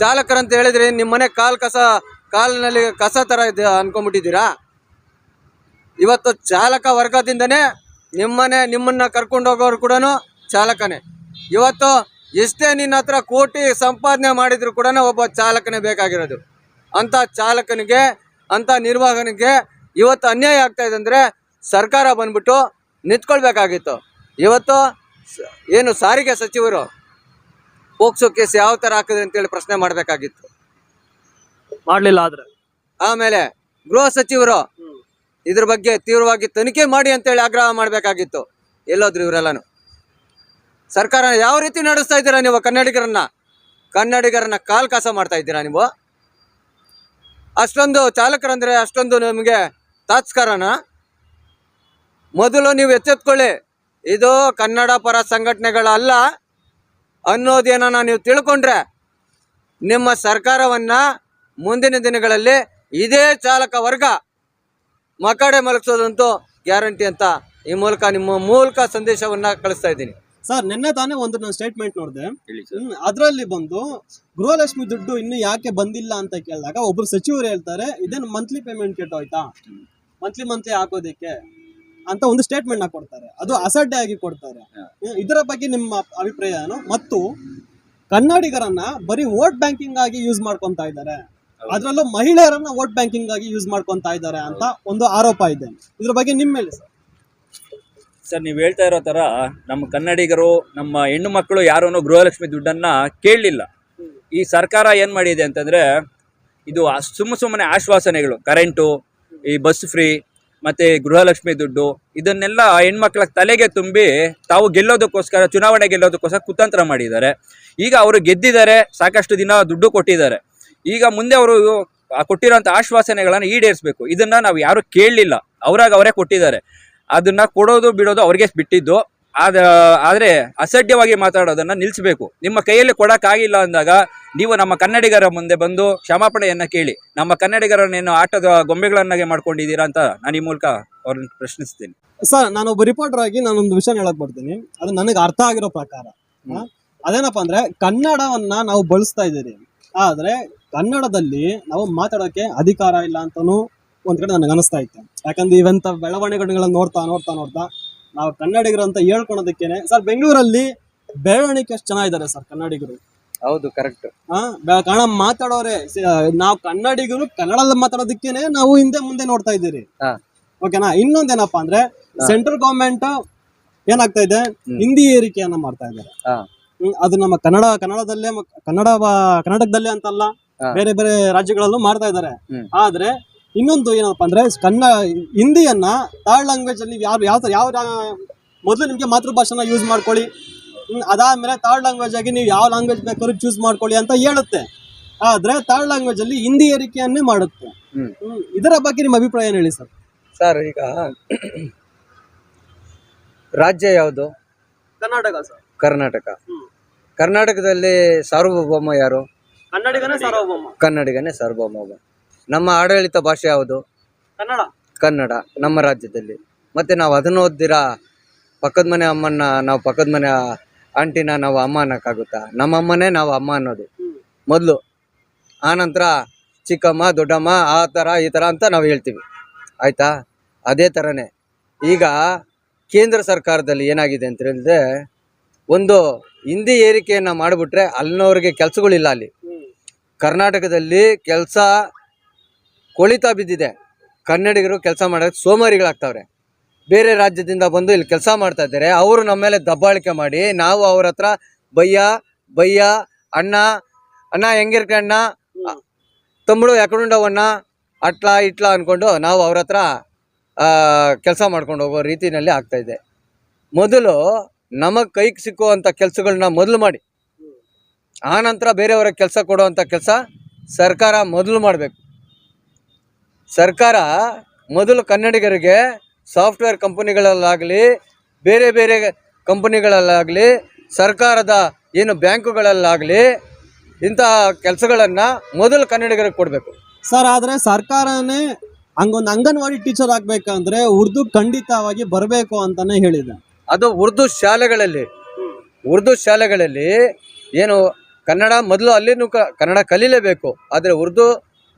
A: ಚಾಲಕರಂತ ಹೇಳಿದ್ರೆ ನಿಮ್ಮ ಮನೆ ಕಾಲ್ ಕಸ, ಕಾಲಿನಲ್ಲಿ ಕಸ ಥರ ಇದೆ ಅನ್ಕೊಂಬಿಟ್ಟಿದ್ದೀರಾ ಇವತ್ತು ಚಾಲಕ ವರ್ಗದಿಂದನೇ ನಿಮ್ಮನೆ ನಿಮ್ಮನ್ನ ಕರ್ಕೊಂಡು ಹೋಗೋರು ಕೂಡ ಚಾಲಕನೇ. ಇವತ್ತು ಎಷ್ಟೇ ನಿನ್ನ ಹತ್ರ ಕೋಟಿ ಸಂಪಾದನೆ ಮಾಡಿದ್ರು ಕೂಡ ಒಬ್ಬ ಚಾಲಕನೇ ಬೇಕಾಗಿರೋದು. ಅಂತ ಚಾಲಕನಿಗೆ ಅಂತ ನಿರ್ವಾಹಕನಿಗೆ ಇವತ್ತು ಅನ್ಯಾಯ ಆಗ್ತಾ ಇದೆ ಅಂದರೆ ಸರ್ಕಾರ ಬಂದ್ಬಿಟ್ಟು ನಿಂತ್ಕೊಳ್ಬೇಕಾಗಿತ್ತು. ಇವತ್ತು ಏನು ಸಾರಿಗೆ ಸಚಿವರು ಪೋಕ್ಸೋ ಕೇಸ್ ಯಾವ ಥರ ಹಾಕಿದ್ರೆ ಅಂತೇಳಿ ಪ್ರಶ್ನೆ ಮಾಡಬೇಕಾಗಿತ್ತು.
B: ಮಾಡಲಿಲ್ಲ ಆದ್ರೆ.
A: ಆಮೇಲೆ ಗೃಹ ಸಚಿವರು ಇದ್ರ ಬಗ್ಗೆ ತೀವ್ರವಾಗಿ ತನಿಖೆ ಮಾಡಿ ಅಂತೇಳಿ ಆಗ್ರಹ ಮಾಡಬೇಕಾಗಿತ್ತು. ಎಲ್ಲೋದ್ರು ಇವರೆಲ್ಲನೂ? ಸರ್ಕಾರ ಯಾವ ರೀತಿ ನಡೆಸ್ತಾ ಇದ್ದೀರಾ ನೀವು ಕನ್ನಡಿಗರನ್ನ? ಕನ್ನಡಿಗರನ್ನ ಕಾಲ್ ಕಾಸ ಮಾಡ್ತಾ ಇದ್ದೀರಾ ನೀವು? ಅಷ್ಟೊಂದು ಚಾಲಕರಂದ್ರೆ ಅಷ್ಟೊಂದು ನಿಮಗೆ ತಾತ್ಸ್ಕರನ? ಮೊದಲು ನೀವು ಎಚ್ಚೆತ್ಕೊಳ್ಳಿ. ಇದು ಕನ್ನಡ ಪರ ಸಂಘಟನೆಗಳಲ್ಲ ಅನ್ನೋದೇನ ನೀವು ತಿಳ್ಕೊಂಡ್ರೆ ನಿಮ್ಮ ಸರ್ಕಾರವನ್ನ ಮುಂದಿನ ದಿನಗಳಲ್ಲಿ ಇದೇ ಚಾಲಕ ವರ್ಗ ಮಕಡೆ ಮಲಗಿಸೋದಂತೂ ಗ್ಯಾರಂಟಿ ಅಂತ ಈ ಮೂಲಕ ನಿಮ್ಮ ಮೂಲಕ ಸಂದೇಶವನ್ನ ಕಳಿಸ್ತಾ ಇದ್ದೀನಿ.
B: ಸರ್ ನಿನ್ನೆ ತಾನೇ ಒಂದು ನಾನು ಸ್ಟೇಟ್ಮೆಂಟ್ ನೋಡಿದೆ. ಅದರಲ್ಲಿ ಬಂದು ಗೃಹಲಕ್ಷ್ಮಿ ದುಡ್ಡು ಇನ್ನು ಯಾಕೆ ಬಂದಿಲ್ಲ ಅಂತ ಕೇಳಿದಾಗ ಒಬ್ರು ಸಚಿವರು ಹೇಳ್ತಾರೆ ಇದೇನು ಮಂತ್ಲಿ ಪೇಮೆಂಟ್ ಕೆಟ್ಟೋಯ್ತಾ ಮಂತ್ಲಿ ಮಂತ್ಲಿ ಹಾಕೋದಿಕ್ಕೆ? ಅಂತ ಒಂದು ಸ್ಟೇಟ್ಮೆಂಟ್ನ ಕೊಡ್ತಾರೆ. ಅದು ಅಸಡ್ಡೆ ಆಗಿ ಕೊಡ್ತಾರೆ ಇದರ ಬಗ್ಗೆ ನಿಮ್ಮ ಅಭಿಪ್ರಾಯ ಏನು? ಮತ್ತು ಕನ್ನಡಿಗರನ್ನ ಬರೀ ವೋಟ್ ಬ್ಯಾಂಕಿಂಗ್ ಆಗಿ ಯೂಸ್ ಮಾಡ್ಕೊತಾ ಇದ್ದಾರೆ. ಅದರಲ್ಲೂ ಮಹಿಳೆಯರನ್ನ ವೋಟ್ ಬ್ಯಾಂಕಿಂಗ್ ಆಗಿ ಯೂಸ್ ಮಾಡ್ಕೊಂತಾ ಇದ್ದಾರೆ ಅಂತ ಒಂದು ಆರೋಪ ಇದೆ. ಇದ್ರ ಬಗ್ಗೆ ನಿಮ್ಮ ಮೇಲೆ ಸರ್.
C: ಸರ್ ನೀವು ಹೇಳ್ತಾ ಇರೋ ತರ ನಮ್ಮ ಕನ್ನಡಿಗರು ನಮ್ಮ ಹೆಣ್ಣು ಮಕ್ಕಳು ಯಾರೂ ಗೃಹಲಕ್ಷ್ಮಿ ದುಡ್ಡನ್ನ ಕೇಳಲಿಲ್ಲ. ಈ ಸರ್ಕಾರ ಏನು ಮಾಡಿದೆ ಅಂತಂದ್ರೆ ಇದು ಸುಮ್ಮ ಸುಮ್ಮನೆ ಆಶ್ವಾಸನೆಗಳು ಕರೆಂಟು ಈ ಬಸ್ ಫ್ರೀ ಮತ್ತೆ ಗೃಹಲಕ್ಷ್ಮಿ ದುಡ್ಡು ಇದನ್ನೆಲ್ಲ ಹೆಣ್ಮಕ್ಳ ತಲೆಗೆ ತುಂಬಿ ತಾವು ಗೆಲ್ಲೋದಕ್ಕೋಸ್ಕರ ಚುನಾವಣೆ ಗೆಲ್ಲೋದಕ್ಕೋಸ್ಕರ ಕುತಂತ್ರ ಮಾಡಿದ್ದಾರೆ. ಈಗ ಅವರು ಗೆದ್ದಿದ್ದಾರೆ ಸಾಕಷ್ಟು ದಿನ ದುಡ್ಡು ಕೊಟ್ಟಿದ್ದಾರೆ. ಈಗ ಮುಂದೆ ಅವರು ಕೊಟ್ಟಿರೋಂಥ ಆಶ್ವಾಸನೆಗಳನ್ನು ಈಡೇರಿಸಬೇಕು. ಇದನ್ನು ನಾವು ಯಾರು ಕೇಳಲಿಲ್ಲ. ಅವರಾಗ ಅವರೇ ಕೊಟ್ಟಿದ್ದಾರೆ. ಅದನ್ನ ಕೊಡೋದು ಬಿಡೋದು ಅವ್ರಿಗೆ ಬಿಟ್ಟಿದ್ದು. ಆದ ಆದರೆ ಅಸಡ್ಯವಾಗಿ ಮಾತಾಡೋದನ್ನ ನಿಲ್ಲಿಸಬೇಕು ನಿಮ್ಮ ಕೈಯಲ್ಲಿ ಕೊಡೋಕ್ಕಾಗಿಲ್ಲ ಅಂದಾಗ ನೀವು ನಮ್ಮ ಕನ್ನಡಿಗರ ಮುಂದೆ ಬಂದು ಕ್ಷಮಾಪಣೆಯನ್ನ ಕೇಳಿ. ನಮ್ಮ ಕನ್ನಡಿಗರನ್ನೇನು ಆಟದ ಗೊಂಬೆಗಳನ್ನಾಗೆ ಮಾಡ್ಕೊಂಡಿದ್ದೀರಾ ಅಂತ ನಾನು ಈ ಮೂಲಕ ಅವ್ರನ್ನ ಪ್ರಶ್ನಿಸ್ತೀನಿ.
B: ಸರ್ ನಾನೊಬ್ಬ ರಿಪೋರ್ಟರ್ ಆಗಿ ನಾನೊಂದು ವಿಷಯ ಹೇಳಕ್ ಬರ್ತೀನಿ. ಅದು ನನಗೆ ಅರ್ಥ ಆಗಿರೋ ಪ್ರಕಾರ. ಅದೇನಪ್ಪ ಅಂದ್ರೆ ಕನ್ನಡವನ್ನ ನಾವು ಬಳಸ್ತಾ ಇದ್ದೀರಿ. ಆದ್ರೆ ಕನ್ನಡದಲ್ಲಿ ನಾವು ಮಾತಾಡೋಕೆ ಅಧಿಕಾರ ಇಲ್ಲ ಅಂತಾನು ಒಂದ್ ಕಡೆ ನನಗೆ ಅನಿಸ್ತಾ ಇತ್ತು. ಯಾಕಂದ್ರೆ ಇವಂತ ಬೆಳವಣಿಗೆಗಳನ್ನ ನೋಡ್ತಾ ನೋಡ್ತಾ ನೋಡ್ತಾ ನಾವು ಕನ್ನಡಿಗರು ಅಂತ ಹೇಳ್ಕೊಳೋದಕ್ಕೇನೆ. ಸರ್ ಬೆಂಗಳೂರಲ್ಲಿ ಬೆಳವಣಿಗೆ ಎಷ್ಟು ಚೆನ್ನಾಗಿದ್ದಾರೆ ಸರ್ ಕನ್ನಡಿಗರು?
A: ಹೌದು ಕರೆಕ್ಟ್
B: ಕನ್ನಡ ಮಾತಾಡೋರೆ ನಾವು ಕನ್ನಡಿಗರು ಕನ್ನಡದಲ್ಲಿ ಮಾತಾಡೋದಕ್ಕೇನೆ ನಾವು ಹಿಂದೆ ಮುಂದೆ ನೋಡ್ತಾ ಇದ್ದೀರಿ. ಓಕೆನಾ? ಇನ್ನೊಂದೇನಪ್ಪಾ ಅಂದ್ರೆ. ಸೆಂಟ್ರಲ್ ಗವರ್ಮೆಂಟ್ ಏನಾಗ್ತಾ ಇದೆ? ಹಿಂದಿ ಏರಿಕೆಯನ್ನ ಮಾಡ್ತಾ ಇದ್ದಾರೆ. ಅದು ನಮ್ಮ ಕನ್ನಡ ಕನ್ನಡದಲ್ಲೇ ಕನ್ನಡ ಕರ್ನಾಟಕದಲ್ಲೇ ಅಂತಲ್ಲ. ಬೇರೆ ಬೇರೆ ರಾಜ್ಯಗಳಲ್ಲೂ ಮಾಡ್ತಾ ಇದ್ದಾರೆ. ಆದ್ರೆ ಇನ್ನೊಂದು ಏನಪ್ಪಾ ಅಂದ್ರೆ ಕನ್ನಡ ಹಿಂದಿಯನ್ನ ಥರ್ಡ್ ಲ್ಯಾಂಗ್ವೇಜ್ ಅಲ್ಲಿ ಯಾರು ಯಾವ ಯಾವ ಮೊದಲು ನಿಮ್ಗೆ ಮಾತೃಭಾಷೆನ ಯೂಸ್ ಮಾಡ್ಕೊಳ್ಳಿ. ಹ್ಮ್, ಅದಾದ್ಮೇಲೆ ಥರ್ಡ್ ಲ್ಯಾಂಗ್ವೇಜ್ ಆಗಿ ನೀವು ಯಾವ ಲ್ಯಾಂಗ್ವೇಜ್ ಬೇಕಾದ್ರೂ ಚೂಸ್ ಮಾಡ್ಕೊಳ್ಳಿ ಅಂತ ಹೇಳುತ್ತೆ. ಆದ್ರೆ ಥರ್ಡ್ ಲ್ಯಾಂಗ್ವೇಜ್ ಅಲ್ಲಿ ಹಿಂದಿ ಏರಿಕೆಯನ್ನೇ ಮಾಡುತ್ತೆ. ಇದರ ಬಗ್ಗೆ ನಿಮ್ಮ ಅಭಿಪ್ರಾಯ ಏನು ಹೇಳಿ ಸರ್?
A: ಸರ್ ಈಗ ರಾಜ್ಯ ಯಾವುದು?
B: ಕರ್ನಾಟಕ ಸರ್.
A: ಕರ್ನಾಟಕ.
B: ಹ್ಮ್.
A: ಕರ್ನಾಟಕದಲ್ಲಿ ಸಾರ್ವಭೌಮ ಯಾರು?
B: ಕನ್ನಡಿಗನೇ ಸಾರ್ವಭೌಮ.
A: ಕನ್ನಡಿಗನೇ ಸಾರ್ವಭೌಮ. ನಮ್ಮ ಆಡಳಿತ ಭಾಷೆ ಯಾವುದು?
B: ಕನ್ನಡ.
A: ಕನ್ನಡ ನಮ್ಮ ರಾಜ್ಯದಲ್ಲಿ. ಮತ್ತೆ ನಾವು ಅದನ್ನ ಓದ್ದಿರ? ಪಕ್ಕದ ಮನೆ ಅಮ್ಮನ್ನ ನಾವು ಪಕ್ಕದ ಮನೆ ಆಂಟಿನ ನಾವು ಅಮ್ಮ ಅನ್ನಕ್ಕಾಗುತ್ತಾ? ನಮ್ಮ ಅಮ್ಮನೇ ನಾವು ಅಮ್ಮ ಅನ್ನೋದು. ಮೊದಲು. ಆನಂತರ ಚಿಕ್ಕಮ್ಮ ದೊಡ್ಡಮ್ಮ ಆ ಥರ ಈ ಥರ ಅಂತ ನಾವು ಹೇಳ್ತೀವಿ. ಆಯಿತಾ? ಅದೇ ಥರನೇ ಈಗ ಕೇಂದ್ರ ಸರ್ಕಾರದಲ್ಲಿ ಏನಾಗಿದೆ ಅಂತ ಹೇಳಿದ್ರೆ ಒಂದು ಹಿಂದಿ ಏರಿಕೆಯನ್ನು ಮಾಡಿಬಿಟ್ರೆ ಅಲ್ಲಿನವ್ರಿಗೆ ಕೆಲಸಗಳಿಲ್ಲ ಅಲ್ಲಿ. ಕರ್ನಾಟಕದಲ್ಲಿ ಕೆಲಸ ಕೊಳಿತಾ ಬಿದ್ದಿದೆ. ಕನ್ನಡಿಗರು ಕೆಲಸ ಮಾಡೋಕೆ ಸೋಮಾರಿಗಳಾಗ್ತಾವ್ರೆ. ಬೇರೆ ರಾಜ್ಯದಿಂದ ಬಂದು ಇಲ್ಲಿ ಕೆಲಸ ಮಾಡ್ತಾ ಇದ್ದಾರೆ. ಅವರು ನಮ್ಮ ಮೇಲೆ ದಬ್ಬಾಳಿಕೆ ಮಾಡಿ ನಾವು ಅವ್ರ ಹತ್ರ ಬಯ್ಯ ಬಯ್ಯ ಅಣ್ಣ ಅಣ್ಣ ಹೆಂಗಿರ್ಕಣ್ಣ ತಮ್ಮಡು ಯಾಕಡುಂಡವಣ್ಣ ಅಟ್ಲ ಇಟ್ಲ ಅಂದ್ಕೊಂಡು ನಾವು ಅವ್ರ ಹತ್ರ ಕೆಲಸ ಮಾಡ್ಕೊಂಡು ಹೋಗೋ ರೀತಿಯಲ್ಲಿ ಆಗ್ತಾಯಿದೆ ಮೊದಲು ನಮಗೆ ಕೈಗೆ ಸಿಕ್ಕುವಂಥ ಕೆಲಸಗಳನ್ನ ಮೊದಲು ಮಾಡಿ. ಆನಂತರ ಬೇರೆಯವರ ಕೆಲಸ ಕೊಡುವಂಥ ಕೆಲಸ ಸರ್ಕಾರ ಮೊದಲು ಮಾಡಬೇಕು. ಸರ್ಕಾರ ಮೊದಲು ಕನ್ನಡಿಗರಿಗೆ ಸಾಫ್ಟ್ವೇರ್ ಕಂಪನಿಗಳಲ್ಲಾಗಲಿ, ಬೇರೆ ಬೇರೆ ಕಂಪನಿಗಳಲ್ಲಾಗಲಿ, ಸರ್ಕಾರದ ಏನು ಬ್ಯಾಂಕುಗಳಲ್ಲಾಗಲಿ ಇಂತಹ ಕೆಲಸಗಳನ್ನು ಮೊದಲು ಕನ್ನಡಿಗರಿಗೆ ಕೊಡಬೇಕು.
B: ಸರ್, ಆದರೆ ಸರ್ಕಾರನೇ ಹಂಗೊಂದು ಅಂಗನವಾಡಿ ಟೀಚರ್ ಆಗಬೇಕಂದ್ರೆ ಉರ್ದು ಖಂಡಿತವಾಗಿ ಬರಬೇಕು ಅಂತಲೇ ಹೇಳಿದೆ
A: ಅದು ಉರ್ದು ಶಾಲೆಗಳಲ್ಲಿ ಉರ್ದು ಶಾಲೆಗಳಲ್ಲಿ ಏನು ಕನ್ನಡ ಮೊದಲು ಅಲ್ಲಿನೂ ಕನ್ನಡ ಕಲೀಲೇಬೇಕು. ಆದರೆ ಉರ್ದು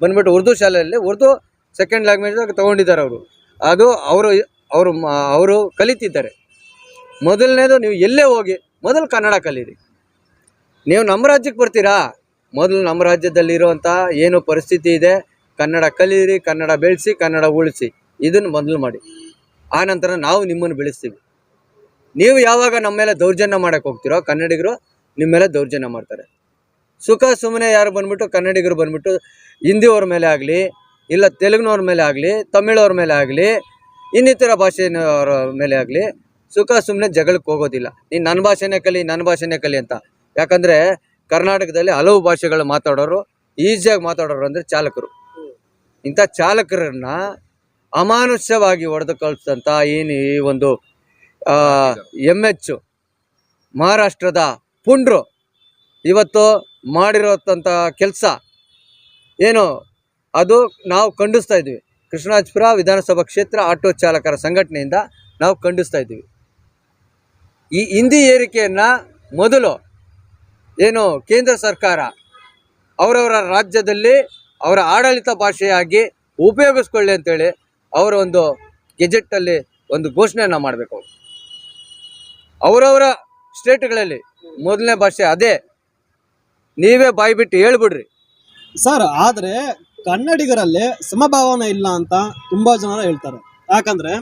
A: ಬಂದ್ಬಿಟ್ಟು ಉರ್ದು ಶಾಲೆಯಲ್ಲಿ ಉರ್ದು ಸೆಕೆಂಡ್ ಲ್ಯಾಂಗ್ವೇಜ್ ತೊಗೊಂಡಿದ್ದಾರೆ ಅವರು. ಅದು ಅವರು ಅವರು ಅವರು ಕಲಿತಿದ್ದಾರೆ. ಮೊದಲನೇದು ನೀವು ಎಲ್ಲೇ ಹೋಗಿ ಮೊದಲು ಕನ್ನಡ ಕಲೀರಿ. ನೀವು ನಮ್ಮ ರಾಜ್ಯಕ್ಕೆ ಬರ್ತೀರಾ? ಮೊದಲು ನಮ್ಮ ರಾಜ್ಯದಲ್ಲಿರುವಂಥ ಏನು ಪರಿಸ್ಥಿತಿ ಇದೆ? ಕನ್ನಡ ಕಲೀರಿ, ಕನ್ನಡ ಬೆಳೆಸಿ, ಕನ್ನಡ ಉಳಿಸಿ. ಇದನ್ನು ಮೊದಲು ಮಾಡಿ. ಆನಂತರ ನಾವು ನಿಮ್ಮನ್ನು ಬೆಳೆಸ್ತೀವಿ. ನೀವು ಯಾವಾಗ ನಮ್ಮ ಮೇಲೆ ದೌರ್ಜನ್ಯ ಮಾಡಕ್ಕೆ ಹೋಗ್ತಿರೋ ಕನ್ನಡಿಗರು ನಿಮ್ಮ ಮೇಲೆ ದೌರ್ಜನ್ಯ ಮಾಡ್ತಾರೆ. ಸುಖ ಸುಮ್ಮನೆ ಯಾರು ಬಂದ್ಬಿಟ್ಟು ಕನ್ನಡಿಗರು ಬಂದ್ಬಿಟ್ಟು ಹಿಂದಿಯವ್ರ ಮೇಲೆ ಆಗಲಿ, ಇಲ್ಲ ತೆಲುಗಿನವ್ರ ಮೇಲೆ ಆಗಲಿ, ತಮಿಳವ್ರ ಮೇಲೆ ಆಗಲಿ, ಇನ್ನಿತರ ಭಾಷೆನವ್ರ ಮೇಲೆ ಆಗಲಿ ಸುಖ ಸುಮ್ಮನೆ ಜಗಳಕ್ಕೆ ಹೋಗೋದಿಲ್ಲ. ನೀನು ನನ್ನ ಭಾಷೆನೇ ಕಲಿ ನನ್ನ ಭಾಷೆನೇ ಕಲಿ ಅಂತ. ಯಾಕಂದರೆ ಕರ್ನಾಟಕದಲ್ಲಿ ಹಲವು ಭಾಷೆಗಳು ಮಾತಾಡೋರು, ಈಸಿಯಾಗಿ ಮಾತಾಡೋರು ಅಂದರೆ ಚಾಲಕರು. ಇಂಥ ಚಾಲಕರನ್ನು ಅಮಾನುಷ್ಯವಾಗಿ ಹೊಡೆದು ಕಳಿಸಿದಂಥ ಏನು ಈ ಒಂದು ಎಂ ಎಚ್ ಮಹಾರಾಷ್ಟ್ರದ ಪುಂಡ್ರು. ಇವತ್ತು ಮಾಡಿರೋಂಥ ಕೆಲಸ ಏನು? ಅದು ನಾವು ಖಂಡಿಸ್ತಾ ಇದ್ದೀವಿ. ಕೃಷ್ಣರಾಜಪುರ ವಿಧಾನಸಭಾ ಕ್ಷೇತ್ರ ಆಟೋ ಚಾಲಕರ ಸಂಘಟನೆಯಿಂದ ನಾವು ಖಂಡಿಸ್ತಾ ಇದ್ದೀವಿ. ಈ ಹಿಂದಿ ಏರಿಕೆಯನ್ನು ಮೊದಲು ಏನು ಕೇಂದ್ರ ಸರ್ಕಾರ ಅವರವರ ರಾಜ್ಯದಲ್ಲಿ ಅವರ ಆಡಳಿತ ಭಾಷೆಯಾಗಿ ಉಪಯೋಗಿಸ್ಕೊಳ್ಳಿ ಅಂತೇಳಿ ಅವರ ಒಂದು ಗೆಜೆಟ್ಟಲ್ಲಿ ಒಂದು ಘೋಷಣೆಯನ್ನು ಮಾಡಬೇಕು. ಅವರವರ ಸ್ಟೇಟ್ಗಳಲ್ಲಿ ಮೊದಲನೇ ಭಾಷೆ ಅದೇ. ನೀವೇ ಬಾಯಿ ಬಿಟ್ಟು ಹೇಳ್ಬಿಡ್ರಿ.
B: ಸರ್, ಆದ್ರೆ ಕನ್ನಡಿಗರಲ್ಲಿ ಸಮಭಾವನೆ ಇಲ್ಲ ಅಂತ ತುಂಬಾ ಜನ ಹೇಳ್ತಾರೆ. ಯಾಕಂದ್ರೆ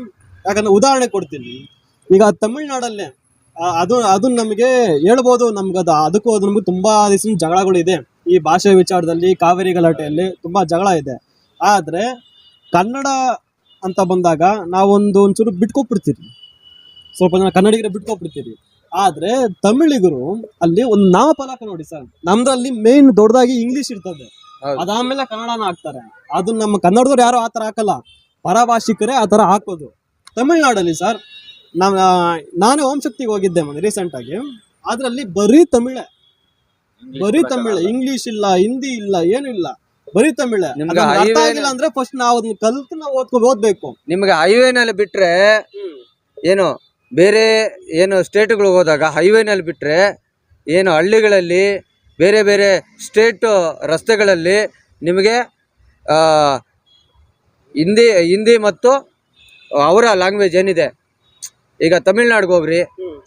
B: ಯಾಕಂದ್ರೆ ಉದಾಹರಣೆ ಕೊಡ್ತೀನಿ. ಈಗ ತಮಿಳ್ನಾಡಲ್ಲೇ ಅದು ಅದು ನಮಗೆ ಹೇಳ್ಬೋದು, ನಮ್ಗೆ ಅದು, ಅದಕ್ಕೂ ಅದು ನಮ್ಗೆ ತುಂಬಾ ದಿವಸ ಜಗಳಗಳಿದೆ ಈ ಭಾಷೆ ವಿಚಾರದಲ್ಲಿ, ಕಾವೇರಿ ಗಲಾಟೆಯಲ್ಲಿ ತುಂಬಾ ಜಗಳ ಇದೆ. ಆದ್ರೆ ಕನ್ನಡ ಅಂತ ಬಂದಾಗ ನಾವೊಂದು ಒಂಚೂರು ಬಿಟ್ಕೊಬಿಡ್ತೀವಿ ಸ್ವಲ್ಪ ಜನ ಕನ್ನಡಿಗರ ಬಿಟ್ಕೊಬಿಡ್ತೀವಿ ಆದ್ರೆ ತಮಿಳಿಗರು ಅಲ್ಲಿ ಒಂದು ನಾಮಫಲಕ ನೋಡಿ ಸರ್. ನಮ್ದ್ರಲ್ಲಿ ಮೇನ್ ದೊಡ್ಡದಾಗಿ ಇಂಗ್ಲಿಷ್ ಇರ್ತದೆ. ಅದಾದ್ಮೇಲೆ ಕನ್ನಡನ ಹಾಕ್ತಾರೆ. ಅದು ನಮ್ಮ ಕನ್ನಡದವ್ರು ಯಾರು ಆತರ ಹಾಕಲ್ಲ. ಪರಭಾಷಿಕರೇ ಆ ತರ ಹಾಕೋದು. ತಮಿಳ್ನಾಡಲ್ಲಿ ಸರ್ ನಮ್ ನಾನೇ ಓಂ ಶಕ್ತಿಗೆ ಹೋಗಿದ್ದೆ ಮೊನ್ನೆ ರೀಸೆಂಟ್ ಆಗಿ. ಅದ್ರಲ್ಲಿ ಬರೀ ತಮಿಳೆ. ಬರೀ ತಮಿಳ. ಇಂಗ್ಲಿಷ್ ಇಲ್ಲ ಹಿಂದಿ ಇಲ್ಲ ಏನು ಇಲ್ಲ. ಬರೀ ತಮಿಳೆ. ಅರ್ಥ ಆಗಿಲ್ಲ ಅಂದ್ರೆ ಫಸ್ಟ್ ನಾವು ಅದನ್ನ ಕಲ್ತು ನಾವು ಓದ್ಕೊ ಓದ್ಬೇಕು.
A: ನಿಮ್ಗೆ ಹೈವೇನಲ್ಲಿ ಬಿಟ್ರೆ ಏನು? ಬೇರೆ ಏನು ಸ್ಟೇಟ್ಗಳಿಗೆ ಹೋದಾಗ ಹೈವೇನಲ್ಲಿ ಬಿಟ್ಟರೆ ಏನು ಹಳ್ಳಿಗಳಲ್ಲಿ ಬೇರೆ ಬೇರೆ ಸ್ಟೇಟು ರಸ್ತೆಗಳಲ್ಲಿ ನಿಮಗೆ ಹಿಂದಿ ಹಿಂದಿ ಮತ್ತು ಅವರ ಲ್ಯಾಂಗ್ವೇಜ್ ಏನಿದೆ? ಈಗ ತಮಿಳ್ನಾಡಿಗೆ ಹೋಗ್ರಿ.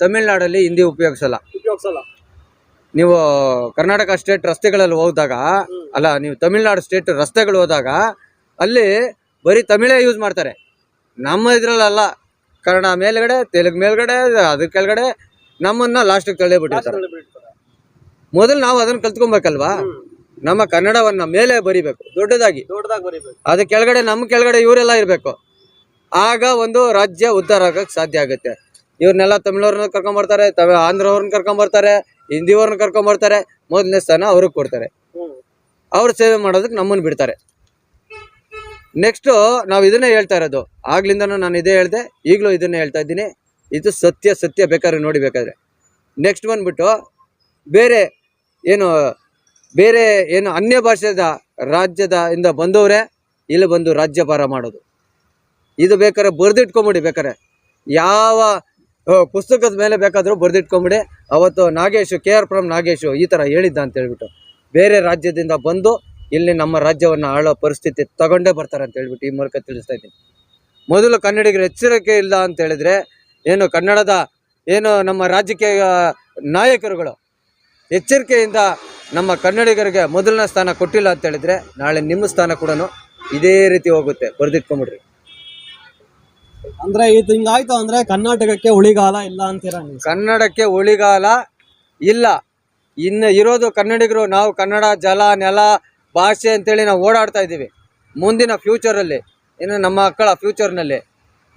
A: ತಮಿಳ್ನಾಡಲ್ಲಿ ಹಿಂದಿ ಉಪಯೋಗಿಸಲ್ಲ.
B: ಉಪಯೋಗಿಸಲ್ಲ.
A: ನೀವು ಕರ್ನಾಟಕ ಸ್ಟೇಟ್ ರಸ್ತೆಗಳಲ್ಲಿ ಹೋದಾಗ ಅಲ್ಲ ನೀವು ತಮಿಳ್ನಾಡು ಸ್ಟೇಟ್ ರಸ್ತೆಗಳು ಹೋದಾಗ ಅಲ್ಲಿ ಬರೀ ತಮಿಳೇ ಯೂಸ್ ಮಾಡ್ತಾರೆ. ನಮ್ಮ ಇದ್ರಲ್ಲ ಕನ್ನಡ ಮೇಲ್ಗಡೆ ತೆಲುಗು ಮೇಲ್ಗಡೆ ಅದ್ರ ಕೆಳಗಡೆ ನಮ್ಮನ್ನ ಲಾಸ್ಟಿಗೆ ತಳ್ಳಿಬಿಟ್ಟಿರ್ತಾರೆ ಮೊದಲು ನಾವು ಅದನ್ನ ಕಲ್ತ್ಕೊಬೇಕಲ್ವಾ? ನಮ್ಮ ಕನ್ನಡವನ್ನ ಮೇಲೆ ಬರಿಬೇಕು ದೊಡ್ಡದಾಗಿ. ಅದ್ರ ಕೆಳಗಡೆ ನಮ್ಮ ಕೆಳಗಡೆ ಇವರೆಲ್ಲ ಇರಬೇಕು. ಆಗ ಒಂದು ರಾಜ್ಯ ಉದ್ಧಾರ ಆಗಕ್ಕೆ ಸಾಧ್ಯ ಆಗುತ್ತೆ. ಇವ್ರನ್ನೆಲ್ಲ ತಮಿಳವ್ರನ್ನ ಕರ್ಕೊಂಬರ್ತಾರೆ ತಮ ಆಂಧ್ರವ್ರನ್ನ ಕರ್ಕೊಂಬರ್ತಾರೆ ಹಿಂದಿಯವ್ರನ್ನ ಕರ್ಕೊಂಬರ್ತಾರೆ. ಮೊದಲನೇ ಸ್ಥಾನ ಅವ್ರಿಗೆ ಕೊಡ್ತಾರೆ. ಅವ್ರ ಸೇವೆ ಮಾಡೋದಕ್ಕೆ ನಮ್ಮನ್ನು ಬಿಡ್ತಾರೆ. ನೆಕ್ಸ್ಟು ನಾವು ಇದನ್ನೇ ಹೇಳ್ತಾ ಇರೋದು. ಆಗ್ಲಿಂದನೂ ನಾನು ಇದೇ ಹೇಳಿದೆ, ಈಗಲೂ ಇದನ್ನೇ ಹೇಳ್ತಾ ಇದ್ದೀನಿ. ಇದು ಸತ್ಯ ಸತ್ಯ ಬೇಕಾದ್ರೆ ನೋಡಿ ಬೇಕಾದ್ರೆ. ನೆಕ್ಸ್ಟ್ ಬಂದ್ಬಿಟ್ಟು, ಬೇರೆ ಏನು ಬೇರೆ ಏನು ಅನ್ಯ ಭಾಷೆದ ರಾಜ್ಯದ ಇಂದ ಬಂದವರೇ, ಇಲ್ಲಿ ಬಂದು ರಾಜ್ಯಭಾರ ಮಾಡೋದು. ಇದು ಬೇಕಾದ್ರೆ ಬರೆದಿಟ್ಕೊಂಬಿಡಿ ಬೇಕಾದ್ರೆ. ಯಾವ ಪುಸ್ತಕದ ಮೇಲೆ ಬೇಕಾದರೂ ಬರೆದಿಟ್ಕೊಂಬಿಡಿ. ಅವತ್ತು ನಾಗೇಶು, ಕೆ ಆರ್ ಪುರಂ ನಾಗೇಶು ಈ ಥರ ಹೇಳಿದ್ದ ಅಂತ ಹೇಳ್ಬಿಟ್ಟು. ಬೇರೆ ರಾಜ್ಯದಿಂದ ಬಂದು ಇಲ್ಲಿ ನಮ್ಮ ರಾಜ್ಯವನ್ನು ಆಳೋ ಪರಿಸ್ಥಿತಿ ತಗೊಂಡೇ ಬರ್ತಾರೆ ಅಂತ ಹೇಳ್ಬಿಟ್ಟು ಈ ಮೂಲಕ ತಿಳಿಸ್ತಾ ಇದ್ದೀನಿ. ಮೊದಲು ಕನ್ನಡಿಗರ ಎಚ್ಚರಿಕೆ ಇಲ್ಲ ಅಂತ ಹೇಳಿದ್ರೆ ಏನು ಕನ್ನಡದ ಏನು ನಮ್ಮ ರಾಜಕೀಯ ನಾಯಕರುಗಳು ಎಚ್ಚರಿಕೆಯಿಂದ ನಮ್ಮ ಕನ್ನಡಿಗರಿಗೆ ಮೊದಲನೇ ಸ್ಥಾನ ಕೊಟ್ಟಿಲ್ಲ ಅಂತ ಹೇಳಿದ್ರೆ ನಾಳೆ ನಿಮ್ಮ ಸ್ಥಾನ ಕೂಡ ಇದೇ ರೀತಿ ಹೋಗುತ್ತೆ. ಬರೆದಿಟ್ಕೊಂಬಿಡ್ರಿ.
B: ಅಂದ್ರೆ ಇದು ಹಿಂಗಾಯ್ತು ಅಂದ್ರೆ ಕರ್ನಾಟಕಕ್ಕೆ ಉಳಿಗಾಲ ಇಲ್ಲ ಅಂತೀರ
A: ಕನ್ನಡಕ್ಕೆ ಉಳಿಗಾಲ ಇಲ್ಲ. ಇನ್ನು ಇರೋದು ಕನ್ನಡಿಗರು ನಾವು ಕನ್ನಡ ಜಲ ನೆಲ ಭಾಷೆ ಅಂತೇಳಿ ನಾವು ಓಡಾಡ್ತಾ ಇದ್ದೀವಿ. ಮುಂದಿನ ಫ್ಯೂಚರಲ್ಲಿ ಇನ್ನು ನಮ್ಮ ಮಕ್ಕಳ ಫ್ಯೂಚರ್ನಲ್ಲಿ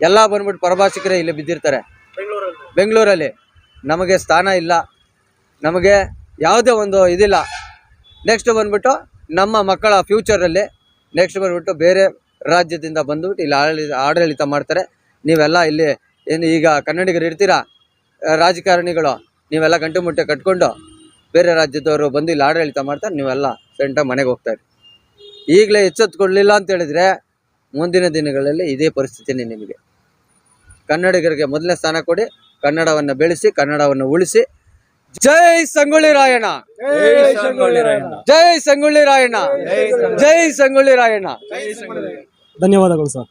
A: ಎಲ್ಲ ಬಂದ್ಬಿಟ್ಟು ಪರಭಾಷಿಕರೇ ಇಲ್ಲಿ ಬಿದ್ದಿರ್ತಾರೆ. ಬೆಂಗಳೂರಲ್ಲಿ ನಮಗೆ ಸ್ಥಾನ ಇಲ್ಲ. ನಮಗೆ ಯಾವುದೇ ಒಂದು ಇದಿಲ್ಲ. ನೆಕ್ಸ್ಟ್ ಬಂದ್ಬಿಟ್ಟು ನಮ್ಮ ಮಕ್ಕಳ ಫ್ಯೂಚರಲ್ಲಿ ನೆಕ್ಸ್ಟ್ ಬಂದ್ಬಿಟ್ಟು ಬೇರೆ ರಾಜ್ಯದಿಂದ ಬಂದ್ಬಿಟ್ಟು ಇಲ್ಲಿ ಆಡಳಿತ ಆಡಳಿತ ಮಾಡ್ತಾರೆ. ನೀವೆಲ್ಲ ಇಲ್ಲಿ ಏನು ಈಗ ಕನ್ನಡಿಗರು ಇರ್ತೀರಾ? ರಾಜಕಾರಣಿಗಳು, ನೀವೆಲ್ಲ ಗಂಟು ಮುಟ್ಟೆ ಕಟ್ಕೊಂಡು ಬೇರೆ ರಾಜ್ಯದವರು ಬಂದು ಇಲ್ಲಿ ಆಡಳಿತ ಮಾಡ್ತಾರೆ ನೀವೆಲ್ಲ ಸೆಂಟ ಮನೆಗೆ ಹೋಗ್ತಾರೆ ಈಗಲೇ ಎಚ್ಚೆತ್ತುಕೊಳ್ಳಿಲ್ಲ ಅಂತ ಹೇಳಿದ್ರೆ ಮುಂದಿನ ದಿನಗಳಲ್ಲಿ ಇದೇ ಪರಿಸ್ಥಿತಿನೇ ನಿಮಗೆ. ಕನ್ನಡಿಗರಿಗೆ ಮೊದಲನೇ ಸ್ಥಾನ ಕೊಡಿ ಕನ್ನಡವನ್ನು ಬೆಳೆಸಿ ಕನ್ನಡವನ್ನು ಉಳಿಸಿ. ಜೈ ಸಂಗೊಳ್ಳಿ ರಾಯಣ್ಣ! ಜೈ ಸಂಗೊಳ್ಳಿ ರಾಯಣ್ಣ! ಜೈ ಸಂಗೊಳ್ಳಿ ರಾಯಣ್ಣ!
B: ಧನ್ಯವಾದಗಳು ಸರ್.